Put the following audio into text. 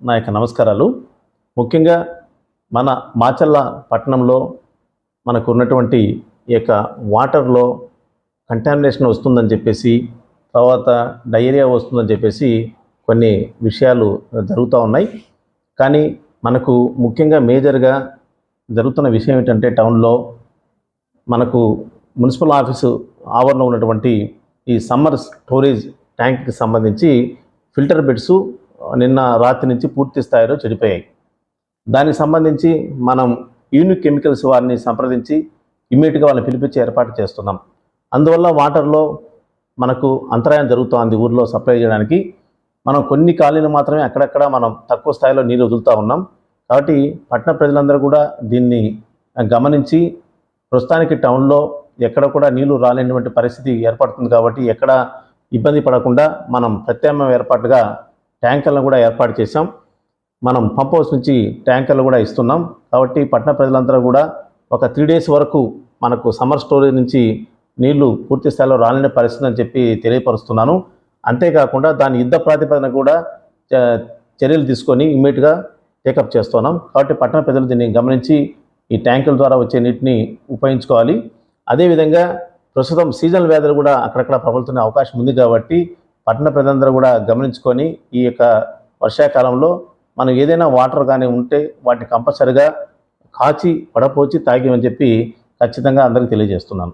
నా యొక్క నమస్కారాలు. ముఖ్యంగా మన మాచల్ల పట్టణంలో మనకు ఉన్నటువంటి ఈ యొక్క వాటర్లో కంటామినేషన్ వస్తుందని చెప్పేసి తర్వాత డయేరియా వస్తుందని చెప్పేసి కొన్ని విషయాలు జరుగుతూ ఉన్నాయి. కానీ మనకు ముఖ్యంగా మేజర్గా జరుగుతున్న విషయం ఏంటంటే టౌన్లో మనకు మున్సిపల్ ఆఫీసు ఆవరణలో ఉన్నటువంటి ఈ సమ్మర్ స్టోరేజ్ ట్యాంక్కి సంబంధించి ఫిల్టర్ బెడ్స్ నిన్న రాత్రి నుంచి పూర్తి స్థాయిలో చెడిపోయాయి. దానికి సంబంధించి మనం యూనిక్ కెమికల్స్ వారిని సంప్రదించి ఇమ్మీడియట్గా వాళ్ళని పిలిపించి ఏర్పాటు చేస్తున్నాం. అందువల్ల వాటర్లో మనకు అంతరాయం జరుగుతోంది ఊర్లో సప్లై చేయడానికి. మనం కొన్ని కాలనీలు మాత్రమే అక్కడక్కడ మనం తక్కువ స్థాయిలో నీళ్ళు వదులుతూ ఉన్నాం. కాబట్టి పట్టణ ప్రజలందరూ కూడా దీన్ని గమనించి ప్రస్తుతానికి టౌన్లో ఎక్కడ కూడా నీళ్ళు రాలేనటువంటి పరిస్థితి ఏర్పడుతుంది కాబట్టి ఎక్కడ ఇబ్బంది పడకుండా మనం ప్రత్యామ్నాయం ఏర్పాటుగా ట్యాంకర్లను కూడా ఏర్పాటు చేశాం. మనం పంప్ హౌస్ నుంచి ట్యాంకర్లు కూడా ఇస్తున్నాం. కాబట్టి పట్టణ ప్రజలందరూ కూడా ఒక త్రీ డేస్ వరకు మనకు సమ్మర్ స్టోరేజ్ నుంచి నీళ్ళు పూర్తి స్థాయిలో రాలేని పరిస్థితి అని చెప్పి తెలియపరుస్తున్నాను. అంతేకాకుండా దాని యుద్ధ ప్రాతిపదన కూడా చర్యలు తీసుకొని ఇమ్మీడియట్గా టేకప్ చేస్తున్నాం. కాబట్టి పట్టణ ప్రజలు దీన్ని గమనించి ఈ ట్యాంకుల ద్వారా వచ్చే నీటిని ఉపయోగించుకోవాలి. అదేవిధంగా ప్రస్తుతం సీజనల్ వ్యాధులు కూడా అక్కడక్కడ ప్రబలుతున్న అవకాశం ఉంది కాబట్టి పట్టణ ప్రజలందరూ కూడా గమనించుకొని ఈ యొక్క వర్షాకాలంలో మనం ఏదైనా వాటర్ కానీ ఉంటే వాటిని కంపల్సరిగా కాచి పడపోచి తాగమని చెప్పి ఖచ్చితంగా అందరికీ తెలియజేస్తున్నాను.